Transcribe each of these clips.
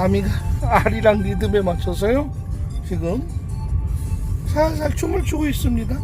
남이가 아리랑 리듬에 맞춰서요. 지금 살살 춤을 추고 있습니다.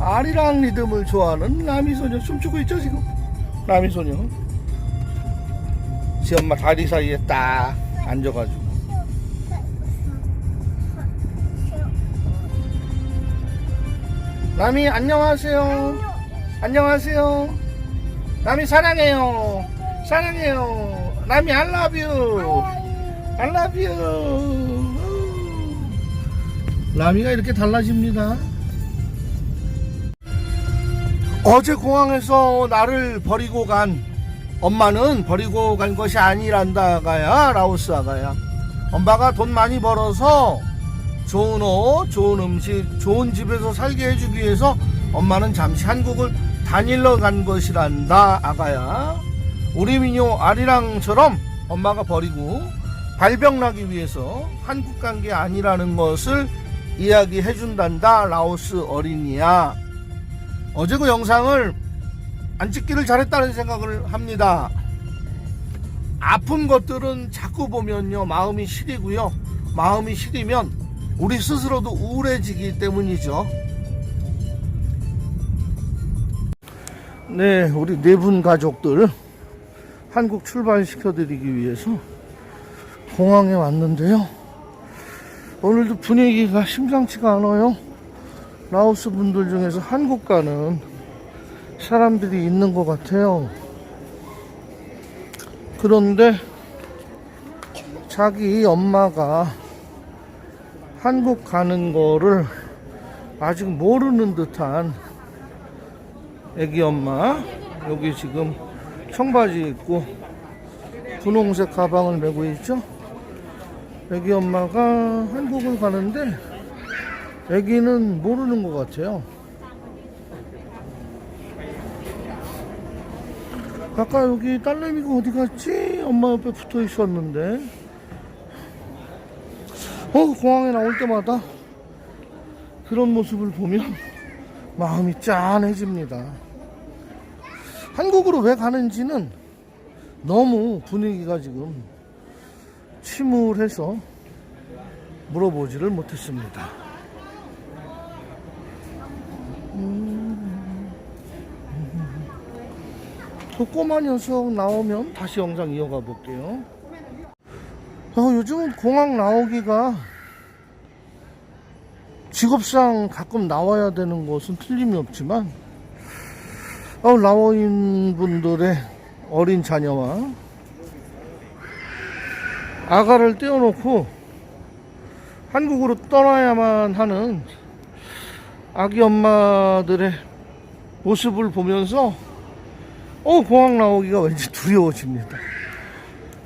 아리랑 리듬을 좋아하는 남이소녀 춤추고 있죠 지금? 남이소녀. 지 엄마 다리 사이에 딱 앉아가지고. 남이 안녕하세요. 안녕하세요 남이 사랑해요. 사랑해요. 남이 I love you. I love you. 남이가 이렇게 달라집니다. 어제 공항에서 나를 버리고 간 엄마는 버리고 간 것이 아니란다 가야 라오스 아가야. 엄마가 돈 많이 벌어서 좋은 옷, 좋은 음식, 좋은 집에서 살게 해주기 위해서 엄마는 잠시 한국을 다닐러 간 것이란다 아가야 우리 민요 아리랑처럼 엄마가 버리고 발병나기 위해서 한국 간 게 아니라는 것을 이야기해 준단다 라오스 어린이야 어제 그 영상을 안 찍기를 잘했다는 생각을 합니다. 아픈 것들은 자꾸 보면요 마음이 시리고요 마음이 시리면 우리 스스로도 우울해지기 때문이죠. 네, 우리 네 분 가족들 한국 출발시켜 드리기 위해서 공항에 왔는데요. 오늘도 분위기가 심상치가 않아요. 라오스 분들 중에서 한국 가는 사람들이 있는 것 같아요. 그런데 자기 엄마가 한국 가는 거를 아직 모르는 듯한 애기 엄마 여기 지금 청바지 입고 분홍색 가방을 메고 있죠. 애기 엄마가 한국을 가는데 애기는 모르는 것 같아요. 아까 여기 딸내미가 어디 갔지? 엄마 옆에 붙어 있었는데. 어, 공항에 나올 때마다 그런 모습을 보면 마음이 짠해집니다. 한국으로 왜 가는지는 너무 분위기가 지금 침울해서 물어보지를 못했습니다. 그 꼬마 녀석 나오면 다시 영상 이어가 볼게요. 어, 요즘은 공항 나오기가 직업상 가끔 나와야 되는 것은 틀림이 없지만 어, 라오인 분들의 어린 자녀와 아가를 떼어놓고 한국으로 떠나야만 하는 아기 엄마들의 모습을 보면서 어, 공항 나오기가 왠지 두려워집니다.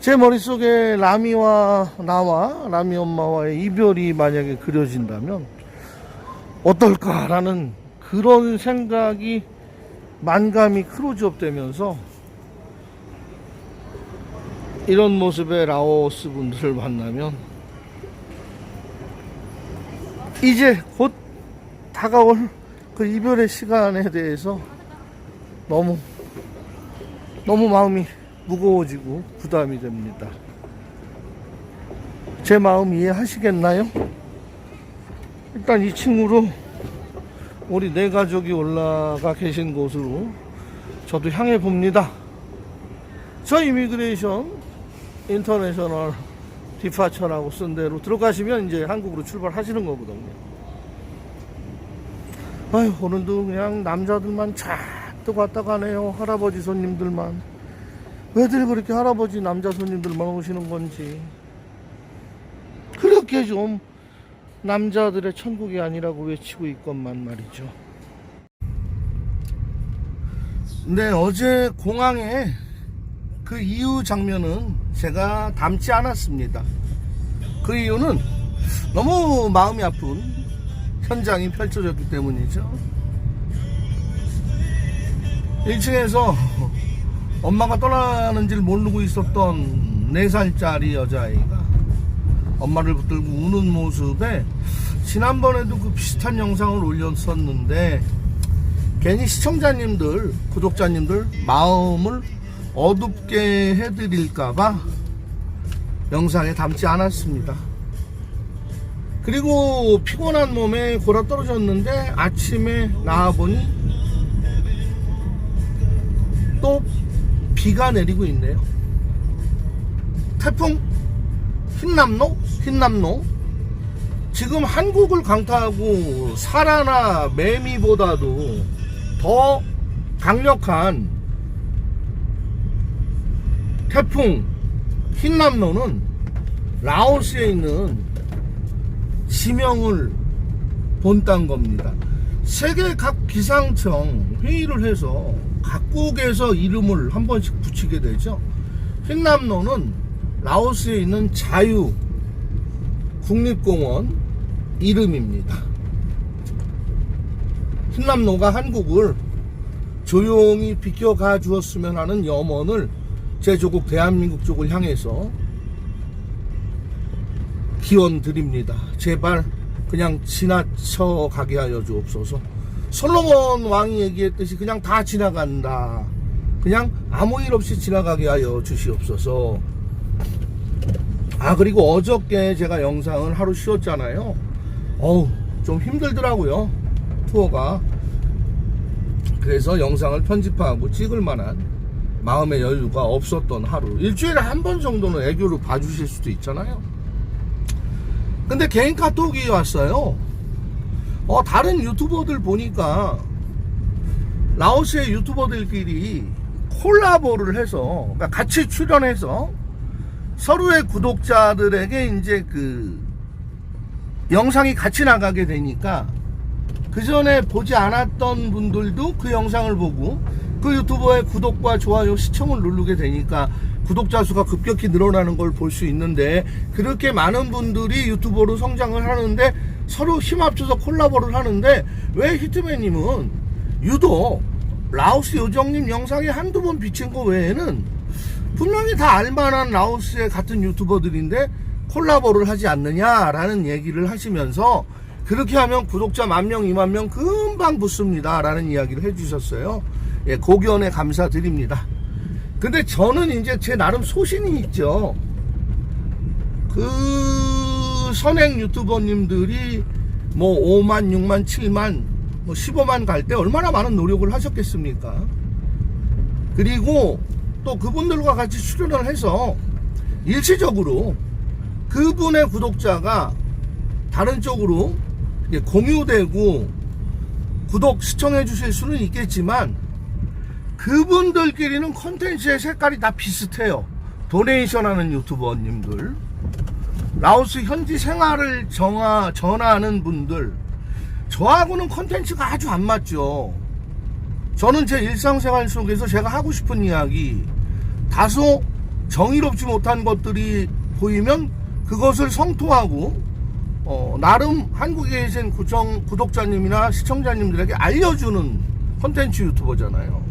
제 머릿속에 라미와 나와 라미 엄마와의 이별이 만약에 그려진다면 어떨까라는 그런 생각이 만감이 크로즈업 되면서 이런 모습의 라오스 분들을 만나면 이제 곧 다가올 그 이별의 시간에 대해서 너무 너무 마음이 무거워지고 부담이 됩니다. 제 마음 이해하시겠나요? 일단 이 친구로 우리 네 가족이 올라가 계신 곳으로 저도 향해 봅니다. 저 이미그레이션 인터내셔널 디파처라고 쓴 대로 들어가시면 이제 한국으로 출발하시는 거거든요. 아휴, 오늘도 그냥 남자들만 잔뜩 왔다 가네요. 할아버지 손님들만. 왜들 그렇게 할아버지 남자 손님들만 오시는 건지. 그렇게 좀 남자들의 천국이 아니라고 외치고 있건만 말이죠. 네, 어제 공항에 그 이후 장면은 제가 담지 않았습니다. 그 이유는 너무 마음이 아픈 현장이 펼쳐졌기 때문이죠. 1층에서 엄마가 떠나는지를 모르고 있었던 4살짜리 여자아이가 엄마를 붙들고 우는 모습에 지난번에도 그 비슷한 영상을 올렸었는데 괜히 시청자님들, 구독자님들 마음을 어둡게 해드릴까봐 영상에 담지 않았습니다. 그리고 피곤한 몸에 골아 떨어졌는데 아침에 나와보니 또 비가 내리고 있네요. 태풍 흰남노? 흰남노? 지금 한국을 강타하고 사라나 매미보다도 더 강력한 태풍 흰남노는 라오스에 있는 지명을 본딴 겁니다. 세계 각 기상청 회의를 해서 각국에서 이름을 한 번씩 붙이게 되죠. 흰남노는 라오스에 있는 자유 국립공원 이름입니다. 흰남노가 한국을 조용히 비켜가 주었으면 하는 염원을 제 조국 대한민국 쪽을 향해서 기원 드립니다. 제발 그냥 지나쳐 가게 하여 주옵소서. 솔로몬 왕이 얘기했듯이 그냥 다 지나간다. 그냥 아무 일 없이 지나가게 하여 주시옵소서. 아 그리고 어저께 제가 영상을 하루 쉬었잖아요. 어우 좀 힘들더라고요. 투어가. 그래서 영상을 편집하고 찍을 만한 마음의 여유가 없었던 하루. 일주일에 한 번 정도는 애교를 봐주실 수도 있잖아요. 근데 개인 카톡이 왔어요. 어, 다른 유튜버들 보니까 라오스의 유튜버들끼리 콜라보를 해서 그러니까 같이 출연해서 서로의 구독자들에게 이제 그 영상이 같이 나가게 되니까 그 전에 보지 않았던 분들도 그 영상을 보고 그 유튜버의 구독과 좋아요 시청을 누르게 되니까 구독자 수가 급격히 늘어나는 걸 볼 수 있는데 그렇게 많은 분들이 유튜버로 성장을 하는데 서로 힘 합쳐서 콜라보를 하는데 왜 히트맨님은 유독 라오스 요정님 영상에 한두 번 비친 거 외에는 분명히 다 알만한 라오스의 같은 유튜버들인데 콜라보를 하지 않느냐라는 얘기를 하시면서 그렇게 하면 구독자 만 명, 이만 명 금방 붙습니다. 라는 이야기를 해주셨어요. 예, 고견에 감사드립니다. 근데 저는 이제 제 나름 소신이 있죠. 그 선행 유튜버님들이 뭐 5만, 6만, 7만, 뭐 15만 갈 때 얼마나 많은 노력을 하셨겠습니까? 그리고 또 그분들과 같이 출연을 해서 일시적으로 그분의 구독자가 다른 쪽으로 공유되고 구독 시청해 주실 수는 있겠지만 그분들끼리는 콘텐츠의 색깔이 다 비슷해요. 도네이션 하는 유튜버님들, 라오스 현지 생활을 정하, 전하는 분들, 저하고는 콘텐츠가 아주 안 맞죠. 저는 제 일상생활 속에서 제가 하고 싶은 이야기, 다소 정의롭지 못한 것들이 보이면 그것을 성토하고, 어, 나름 한국에 계신 구정, 구독자님이나 시청자님들에게 알려주는 콘텐츠 유튜버잖아요.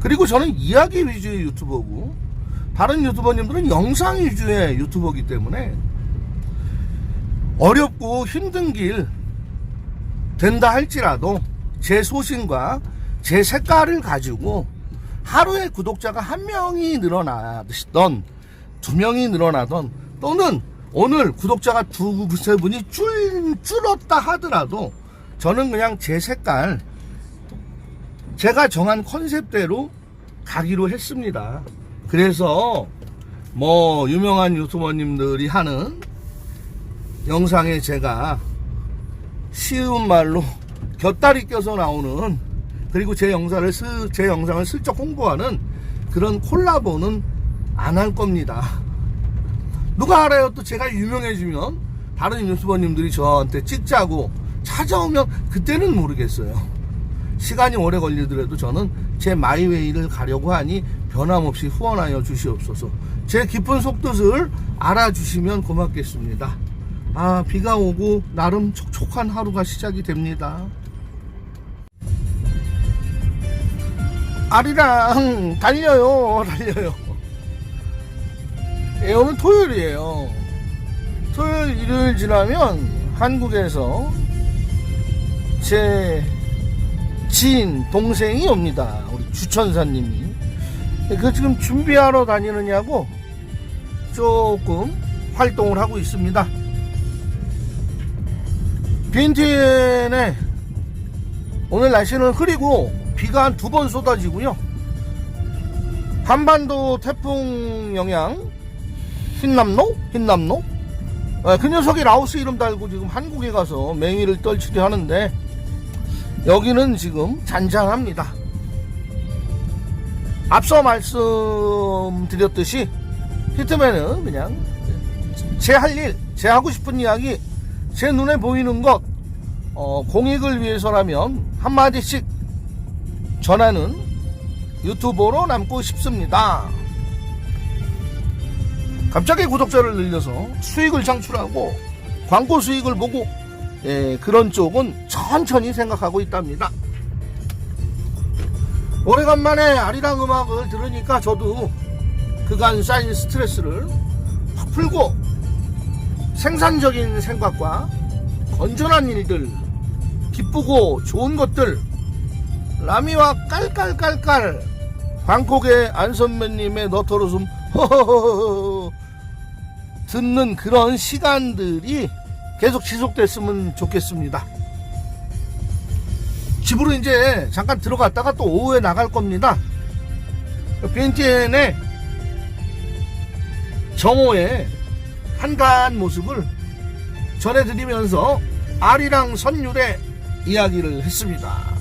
그리고 저는 이야기 위주의 유튜버고 다른 유튜버님들은 영상 위주의 유튜버이기 때문에 어렵고 힘든 길 된다 할지라도 제 소신과 제 색깔을 가지고 하루에 구독자가 한 명이 늘어나던 두 명이 늘어나던 또는 오늘 구독자가 두세 분이 줄, 줄었다 하더라도 저는 그냥 제 색깔 제가 정한 컨셉대로 가기로 했습니다. 그래서 뭐 유명한 유튜버님들이 하는 영상에 제가 쉬운 말로 곁다리 껴서 나오는 그리고 제 영상을 슬, 제 영상을 슬쩍 홍보하는 그런 콜라보는 안 할 겁니다. 누가 알아요? 또 제가 유명해지면 다른 유튜버님들이 저한테 찍자고 찾아오면 그때는 모르겠어요. 시간이 오래 걸리더라도 저는 제 마이웨이를 가려고 하니 변함없이 후원하여 주시옵소서. 제 깊은 속뜻을 알아주시면 고맙겠습니다. 아, 비가 오고 나름 촉촉한 하루가 시작이 됩니다. 아리랑 달려요, 달려요. 예, 오늘 토요일이에요. 토요일, 일요일 지나면 한국에서 제 지인, 동생이 옵니다. 우리 주천사님이. 그 지금 준비하러 다니느냐고 조금 활동을 하고 있습니다. 빈티엔에 오늘 날씨는 흐리고 비가 한 두 번 쏟아지고요. 한반도 태풍 영향 흰남노? 흰남노? 아, 그 녀석이 라오스 이름 달고 지금 한국에 가서 맹위를 떨치려 하는데 여기는 지금 잔잔합니다. 앞서 말씀드렸듯이 히트맨은 그냥 제 할 일, 제 하고 싶은 이야기, 제 눈에 보이는 것, 어, 공익을 위해서라면 한마디씩 전하는 유튜버로 남고 싶습니다. 갑자기 구독자를 늘려서 수익을 창출하고 광고 수익을 보고 예, 그런 쪽은 천천히 생각하고 있답니다. 오래간만에 아리랑 음악을 들으니까 저도 그간 쌓인 스트레스를 확 풀고 생산적인 생각과 건전한 일들, 기쁘고 좋은 것들, 라미와 깔깔깔깔, 방콕의 안 선배님의 너터로숨 허허허허 듣는 그런 시간들이 계속 지속됐으면 좋겠습니다. 집으로 이제 잠깐 들어갔다가 또 오후에 나갈 겁니다. 벤티엔의 정오의 한가한 모습을 전해드리면서 아리랑 선율의 이야기를 했습니다.